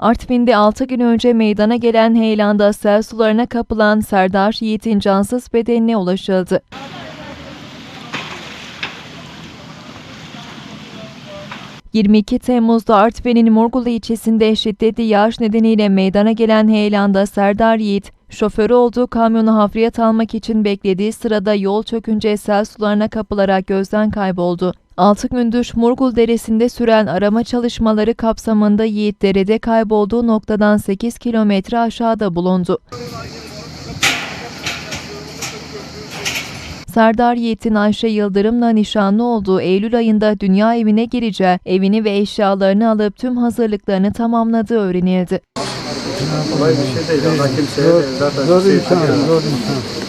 Artvin'de 6 gün önce meydana gelen heyelanda sel sularına kapılan Serdar Yiğit'in cansız bedenine ulaşıldı. ...22 Temmuz'da Artvin'in Murgulu ilçesinde şiddetli yağış nedeniyle meydana gelen heyelanda Serdar Yiğit, şoförü olduğu kamyonu hafriyat almak için beklediği sırada yol çökünce sel sularına kapılarak gözden kayboldu. 6 gündür Murgul Deresi'nde süren arama çalışmaları kapsamında Yiğit derede kaybolduğu noktadan 8 kilometre aşağıda bulundu. Serdar Yiğit'in Ayşe Yıldırım'la nişanlı olduğu Eylül ayında dünya evine gireceği, evini ve eşyalarını alıp tüm hazırlıklarını tamamladığı öğrenildi. Kolay bir şey değil. Allah kimseye de zaten Zor şey insan, zor insan.